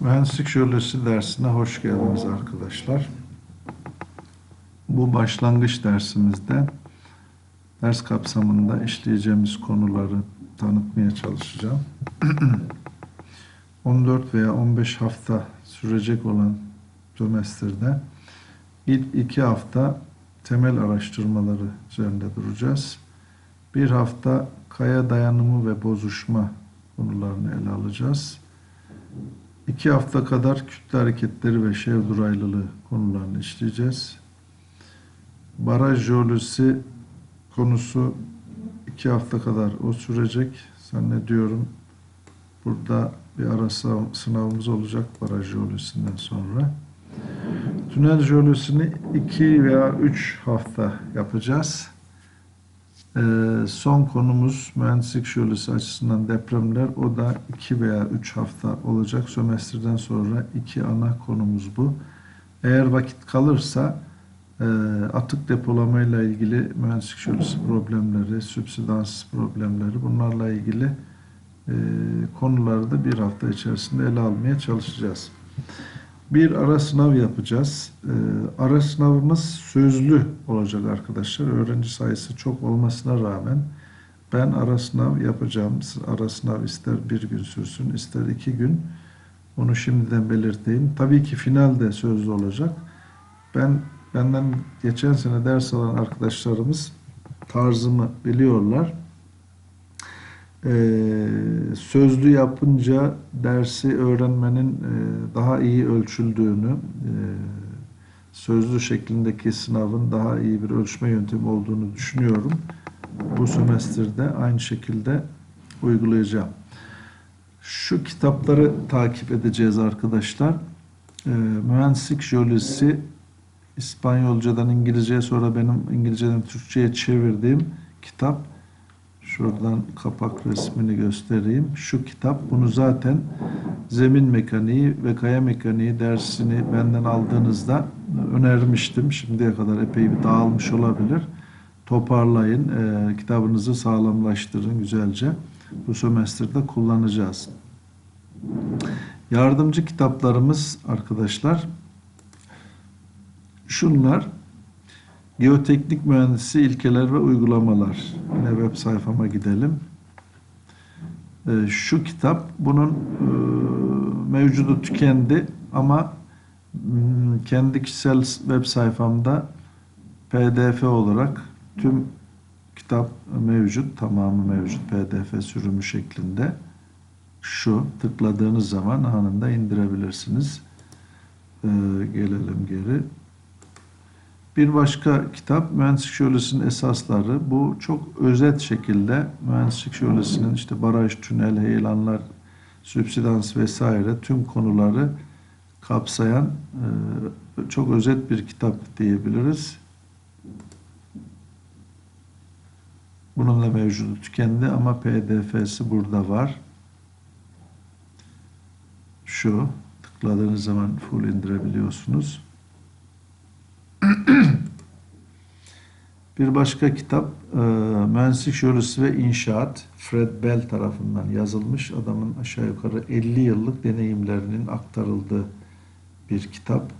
Mühendislik Jölesi dersine hoş geldiniz arkadaşlar. Bu başlangıç dersimizde ders kapsamında işleyeceğimiz konuları tanıtmaya çalışacağım. 14 veya 15 hafta sürecek olan sömestrde ilk iki hafta temel araştırmaları üzerinde duracağız. Bir hafta kaya dayanımı ve bozuşma konularını ele alacağız. İki hafta kadar kütle hareketleri ve şevduraylılığı konularını işleyeceğiz. Baraj jeolojisi konusu iki hafta kadar o sürecek. Zannediyorum burada bir ara sınav- sınavımız olacak baraj jeolojisinden sonra. Tünel jeolojisini iki veya üç hafta yapacağız. Ee, son konumuz mühendislik jeolojisi açısından depremler. O da iki veya üç hafta olacak. Sömestrden sonra iki ana konumuz bu. Eğer vakit kalırsa e, atık depolamayla ilgili mühendislik jeolojisi problemleri, sübsidans problemleri bunlarla ilgili e, konuları da bir hafta içerisinde ele almaya çalışacağız. Bir ara sınav yapacağız. Ee, ara sınavımız sözlü olacak arkadaşlar. Öğrenci sayısı çok olmasına rağmen ben ara sınav yapacağım. Ara sınav ister bir gün sürsün, ister iki gün. Onu şimdiden belirteyim. Tabii ki final de sözlü olacak. Ben benden geçen sene ders alan arkadaşlarımız tarzımı biliyorlar. Ee, sözlü yapınca dersi öğrenmenin e, daha iyi ölçüldüğünü, e, sözlü şeklindeki sınavın daha iyi bir ölçme yöntemi olduğunu düşünüyorum. Bu sömestrde aynı şekilde uygulayacağım. Şu kitapları takip edeceğiz arkadaşlar. Ee, Mühendislik Jeolojisi İspanyolcadan İngilizceye sonra benim İngilizceden Türkçe'ye çevirdiğim kitap. Şuradan kapak resmini göstereyim. Şu kitap bunu zaten zemin mekaniği ve kaya mekaniği dersini benden aldığınızda önermiştim. Şimdiye kadar epey bir dağılmış olabilir. Toparlayın, e, kitabınızı sağlamlaştırın güzelce. Bu sömestrde kullanacağız. Yardımcı kitaplarımız arkadaşlar şunlar Geoteknik mühendisi ilkeler ve uygulamalar. Yine web sayfama gidelim. Ee, şu kitap bunun e, mevcudu tükendi ama mm, kendi kişisel web sayfamda PDF olarak tüm kitap mevcut, tamamı mevcut PDF sürümü şeklinde. Şu tıkladığınız zaman anında indirebilirsiniz. Ee, gelelim geri. Bir başka kitap Mühendislik Jeolojisi'nin esasları. Bu çok özet şekilde Mühendislik Jeolojisi'nin işte baraj, tünel, heyelanlar, sübsidans vesaire tüm konuları kapsayan e, çok özet bir kitap diyebiliriz. Bunun da mevcudu tükendi ama pdf'si burada var. Şu tıkladığınız zaman full indirebiliyorsunuz. Bir başka kitap e, Mühendislik Jeolojisi ve İnşaat Fred Bell tarafından yazılmış. Adamın aşağı yukarı 50 yıllık deneyimlerinin aktarıldığı bir kitap.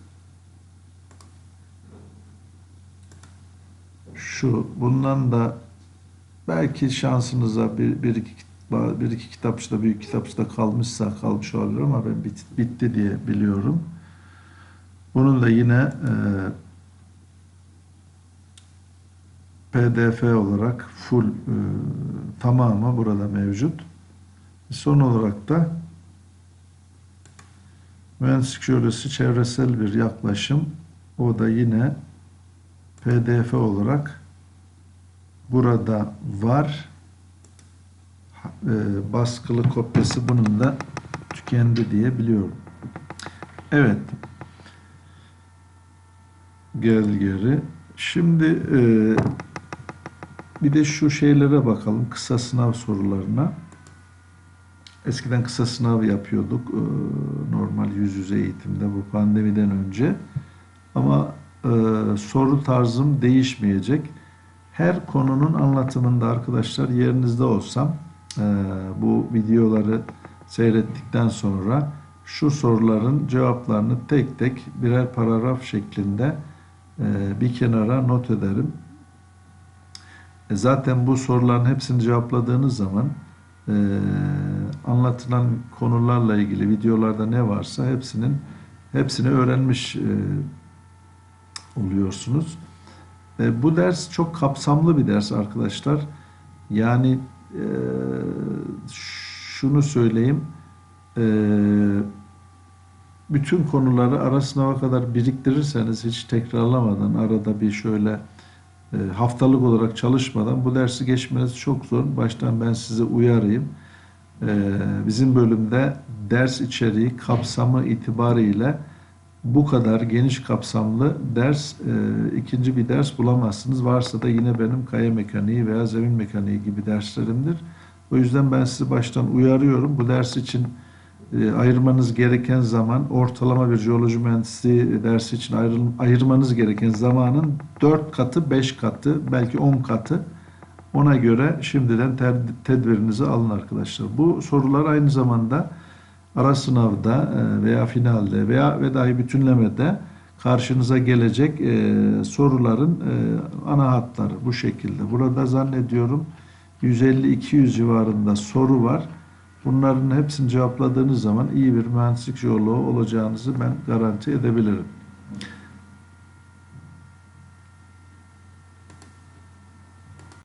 Şu bundan da belki şansınıza bir, bir iki bir iki kitapçıda büyük kitapçıda kalmışsa kalmış olabilir ama ben bit, bitti diye biliyorum. Bunun da yine e, PDF olarak full e, tamamı burada mevcut. Son olarak da mühendislik jeolojisi çevresel bir yaklaşım. O da yine PDF olarak burada var. E, baskılı kopyası bunun da tükendi diye biliyorum. Evet. Gel geri. Şimdi e, bir de şu şeylere bakalım. Kısa sınav sorularına. Eskiden kısa sınav yapıyorduk. Normal yüz yüze eğitimde bu pandemiden önce. Ama soru tarzım değişmeyecek. Her konunun anlatımında arkadaşlar yerinizde olsam bu videoları seyrettikten sonra şu soruların cevaplarını tek tek birer paragraf şeklinde bir kenara not ederim. E, Zaten bu soruların hepsini cevapladığınız zaman e, anlatılan konularla ilgili videolarda ne varsa hepsinin hepsini öğrenmiş e, oluyorsunuz. E, bu ders çok kapsamlı bir ders arkadaşlar. Yani e, şunu söyleyeyim. E, bütün konuları ara sınava kadar biriktirirseniz hiç tekrarlamadan arada bir şöyle haftalık olarak çalışmadan bu dersi geçmeniz çok zor. Baştan ben sizi uyarayım. E, bizim bölümde ders içeriği kapsamı itibariyle bu kadar geniş kapsamlı ders e, ikinci bir ders bulamazsınız. Varsa da yine benim kaya mekaniği veya zemin mekaniği gibi derslerimdir. O yüzden ben sizi baştan uyarıyorum. Bu ders için ayırmanız gereken zaman ortalama bir jeoloji mühendisliği dersi için ayrıl- ayırmanız gereken zamanın 4 katı, 5 katı, belki 10 katı. Ona göre şimdiden tedbirinizi alın arkadaşlar. Bu sorular aynı zamanda ara sınavda e, veya finalde veya ve dahi bütünlemede karşınıza gelecek e, soruların e, ana hatları bu şekilde. Burada zannediyorum 150-200 civarında soru var. Bunların hepsini cevapladığınız zaman iyi bir mühendislik jeoloğu olacağınızı ben garanti edebilirim.